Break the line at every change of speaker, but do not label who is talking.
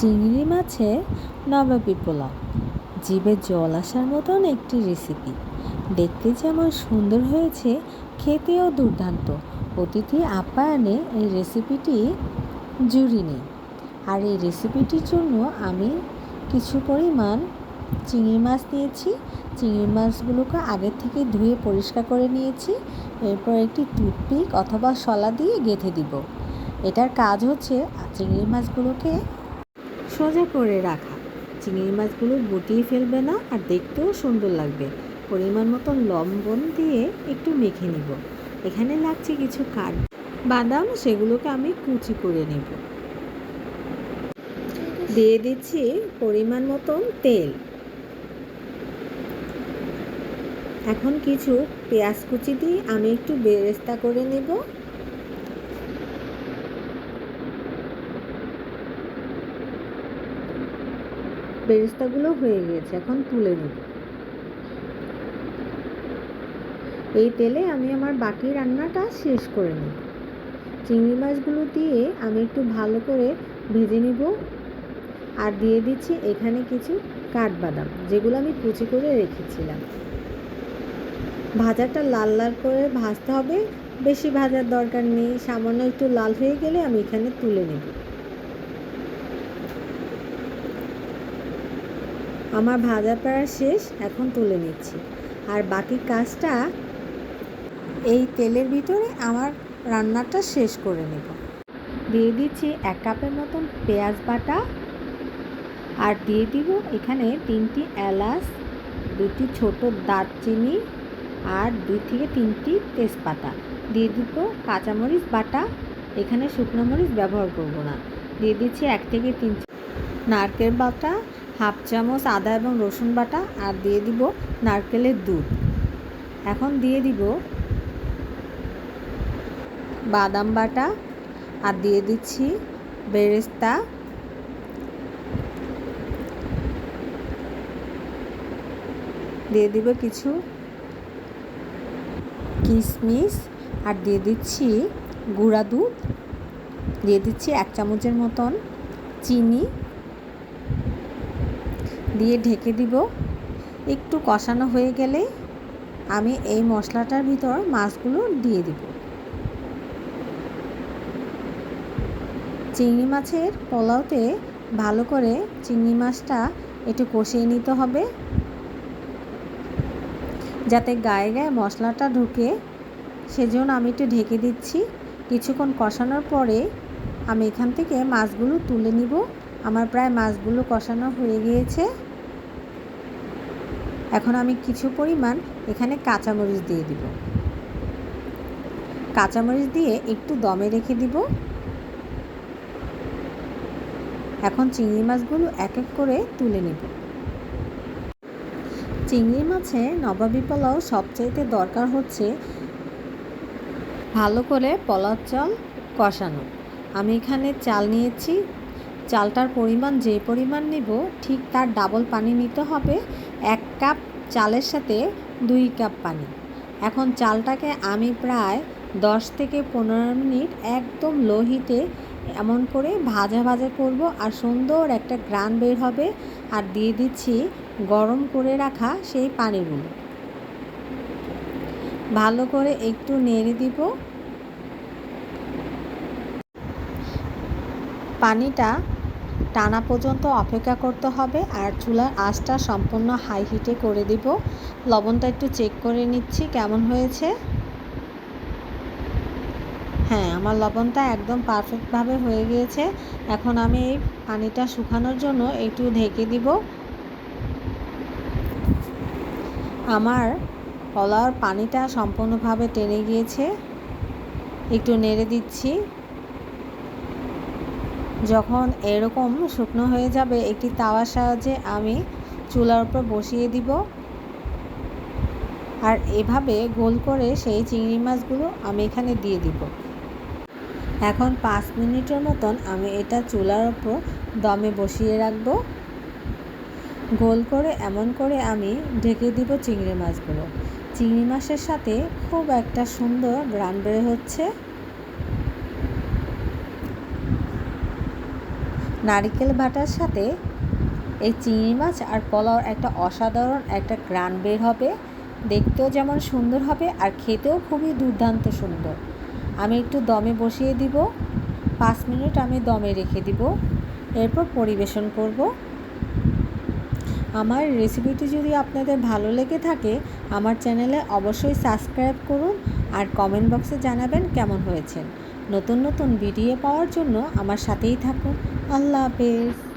চিংড়ি মাছে নবাবী পোলাও জিভে জল আসার মতন একটি রেসিপি দেখতে যেমন সুন্দর হয়েছে, খেতেও দুর্দান্ত। অতিথি আপ্যায়নে এই রেসিপিটি জুড়ি নেই। আর এই রেসিপিটির জন্য আমি কিছু পরিমাণ চিংড়ি মাছ নিয়েছি। চিংড়ি মাছগুলোকে আগের থেকে ধুয়ে পরিষ্কার করে নিয়েছি। এরপর একটি টুথপিক অথবা শলা দিয়ে গেঁথে দিব। এটার কাজ হচ্ছে, চিংড়ি মাছগুলোকে সোজা করে রাখা। চিংড়ি মাছগুলো গুটিয়ে ফেলবে না আর দেখতেও সুন্দর লাগবে। পরিমাণ মতন লবণ দিয়ে একটু মেখে নিব। এখানে লাগছে কিছু কাঠ, বাদাম, সেগুলোকে আমি কুচি করে নেব। দিয়ে দিচ্ছি পরিমাণ মতন তেল। এখন কিছু পেঁয়াজ কুচি দিয়ে আমি একটু বেরেস্তা করে নেব। বেরেস্তাগুলো হয়ে গিয়েছে, এখন তুলে নেব। এই তেলে আমি আমার বাকি রান্নাটা শেষ করে নেব। চিংড়ি মাছগুলো দিয়ে আমি একটু ভালো করে ভেজে নেব। আর দিয়ে দিচ্ছি এখানে কিছু কাঠবাদাম, যেগুলো আমি কুচি করে রেখেছিলাম। ভাজাটা লাল লাল করে ভাজতে হবে। বেশি ভাজার দরকার নেই, সামান্য একটু লাল হয়ে গেলে আমি এখানে তুলে নেব। আমার ভাজা প্রায় শেষ, এখন তুলে নিচ্ছি। আর বাকি কাজটা এই তেলের ভিতরে আমার রান্নাটা শেষ করে নেব। দিয়ে দিচ্ছি এক কাপের মতন পেঁয়াজ বাটা আর দিয়ে দিব এখানে তিনটি এলাচ, দুটি ছোট দারচিনি আর দুই থেকে তিনটি তেজপাতা। দিয়ে দিব কাঁচামরিচ বাটা, এখানে শুকনো মরিচ ব্যবহার করব না। দিয়ে দিচ্ছি এক থেকে তিন নারকেল বাটা হাফ চামচ আদা এবং রসুন বাটা আর দিয়ে দিব নারকেলের দুধ। এখন দিয়ে দিব বাদাম বাটা আর দিয়ে দিচ্ছি বেরেস্তা। দিয়ে দিব কিছু কিশমিশ আর দিয়ে দিচ্ছি গুঁড়া দুধ। দিয়ে দিচ্ছি এক চামচের মতন চিনি। দিয়ে ঢেকে দিব। একটু কষানো হয়ে গেলে আমি এই মশলাটার ভিতর মাছগুলো দিয়ে দিব। চিংড়ি মাছের পোলাওতে ভালো করে চিংড়ি মাছটা একটু কষিয়ে নিতে হবে। যাতে গায়ে গায়ে মশলাটা ঢুকে, সেজন্য আমি একটু ঢেকে দিচ্ছি। কিছুক্ষণ কষানোর পরে আমি এখান থেকে মাছগুলো তুলে নিব। আমার প্রায় মাছগুলো কষানো হয়ে গিয়েছে। এখন আমি কিছু পরিমাণ এখানে কাঁচামরিচ দিয়ে দিব। কাঁচামরিচ দিয়ে একটু দমে রেখে দিব। এখন চিংড়ি মাছগুলো এক এক করে তুলে নেব। চিংড়ি মাছে নবাবী পোলাও সবচাইতে দরকার হচ্ছে ভালো করে পোলাও চাল কষানো। আমি এখানে চাল নিয়েছি। চালটার পরিমাণ যে পরিমাণ নিব, ঠিক তার ডাবল পানি নিতে হবে। এক কাপ চালের সাথে দুই কাপ পানি। এখন চালটাকে আমি প্রায় দশ থেকে পনেরো মিনিট একদম লো হিটে এমন করে ভাজা ভাজা করব আর সুন্দর একটা গ্রান বের হবে আর দিয়ে দিচ্ছি গরম করে রাখা সেই পানিগুলো। ভালো করে একটু নেড়ে দিব। পানিটা টানা পর্যন্ত অপেক্ষা করতে হবে আর চুলার আঁচটা সম্পূর্ণ হাই হিটে করে দিব। লবণটা একটু চেক করে নিচ্ছি, কেমন হয়েছে? হ্যাঁ আমার লবণটা একদম পারফেক্টভাবে হয়ে গিয়েছে। এখন আমি এই পানিটা শুকানোর জন্য একটু ঢেকে দিব। আমার কলার পানিটা সম্পূর্ণভাবে টেনে গিয়েছে। একটু নেড়ে দিচ্ছি। যখন এরকম শুকনো হয়ে যাবে, একটি তাওয়ার সাহায্যে আমি চুলার উপর বসিয়ে দিব। আর এভাবে গোল করে সেই চিংড়ি মাছগুলো আমি এখানে দিয়ে দিব। এখন পাঁচ মিনিটের মতন আমি এটা চুলার উপর দমে বসিয়ে রাখব। গোল করে এমন করে আমি ঢেকে দিব চিংড়ি মাছগুলো। চিংড়ি মাছের সাথে খুব একটা সুন্দর গ্রান বের হচ্ছে। নারিকেল বাটার সাথে এই চিংড়ি মাছ আর পোলাওর একটা অসাধারণ একটা গ্রান বের হবে। দেখতেও যেমন সুন্দর হবে আর খেতেও খুবই দুর্দান্ত সুন্দর। আমি একটু দমে বসিয়ে দিব। পাঁচ মিনিট আমি দমে রেখে দিব। এরপর পরিবেশন করব। আমার রেসিপিটি যদি আপনাদের ভালো লেগে থাকে, আমার চ্যানেলে অবশ্যই সাবস্ক্রাইব করুন আর কমেন্ট বক্সে জানাবেন কেমন হয়েছে। নতুন নতুন ভিডিও পাওয়ার জন্য আমার সাথেই থাকুন। আল্লাহ হাফেজ।